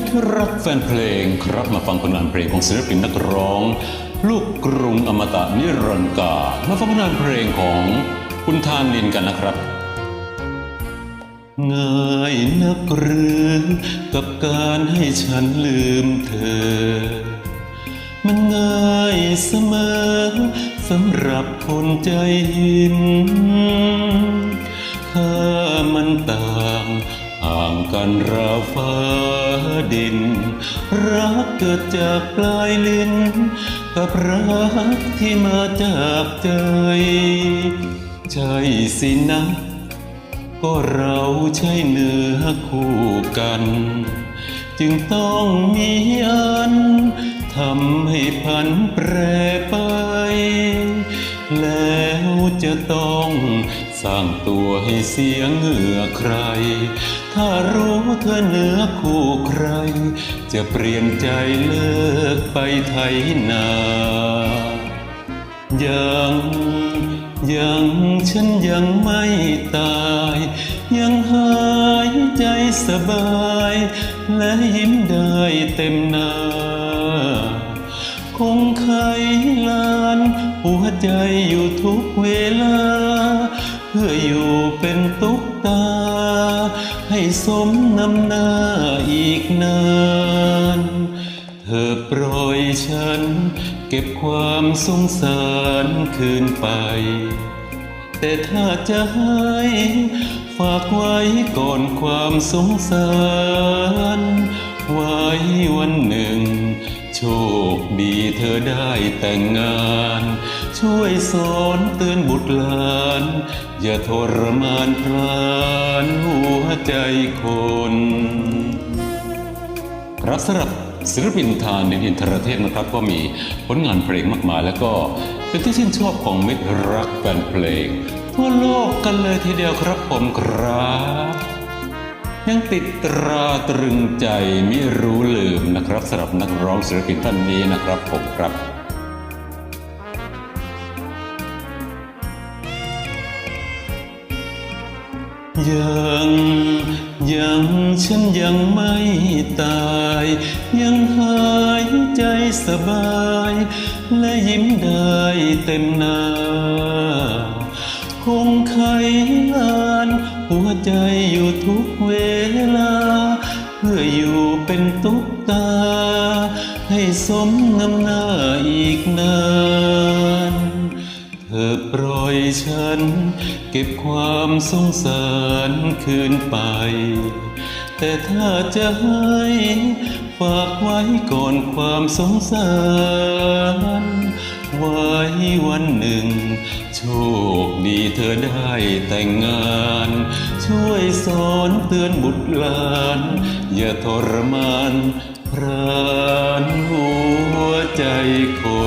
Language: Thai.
มิตรรักแฟนเพลงครับมาฟังผลงานเพลงของศิลปินนักร้อง ลูกกรุงอมตะนิรันดร์การมาฟังผลงานเพลงของคุณทานินกันนะครับง่ายนักหรือกับการให้ฉันลืมเธอ มันง่ายเสมอสำหรับคนใจหินถ้ามันต่างห่างกันราฟ้า ดิน รักเกิดจากปลายลิ้น กับรักที่มาจากใจใช่สินะ ก็เราใช่เนื้อคู่กัน จึงต้องมีอันทำให้พันแปรไป แล้วจะต้อง สร้างตัวให้เสียงเหงื่อใคร ถ้ารู้เธอเนื้อคู่ใคร จะเปลี่ยนใจเลิกไปไทยนา ยังยังฉันยังไม่ตาย ยังหายใจสบาย และยิ้มได้เต็มหน้า คงไขลาน หัวใจอยู่ทุกเวลา เพื่ออยู่เป็นตุ๊กตา ให้สมนำหน้าอีกนาน เธอโปรยฉัน เก็บความสงสารคืนไป แต่ถ้าจะให้ฝากไว้ก่อนความสงสารไว้วันหนึ่ง โชคดีเธอได้แต่งงาน ช่วยสอนเตือนบุตรหลาน อย่าทรมานพรานหัวใจคนครับสำหรับศิลปินทานในอินทรเทศนะครับ ก็มีผลงานเพลงมากมายแล้วก็เป็นที่ชื่นชอบของมิตรรักแฟนเพลง ทั่วโลกกันเลยทีเดียวครับผมครับ ยังติดตราตรึงใจไมิรู้ลืมนะครับสำหรับนักร้องศิลปินท่านนี้นะครับผมครับ ยังยังฉันยังไม่ตาย ยังหายใจสบาย และยิ้มได้เต็มหน้า คงไขลานหัวใจอยู่ทุกเวลา เพื่ออยู่เป็นตุ๊กตา ให้สมน้ำหน้าอีกนาน ฉัน เก็บความสงสารคืนไป แต่ถ้าจะให้ฝากไว้ก่อนความสงสาร ไว้วันหนึ่ง โชคดีเธอได้แต่งงาน ช่วยสอนเตือนบุตรหลาน อย่าทรมานพรานหัวใจคน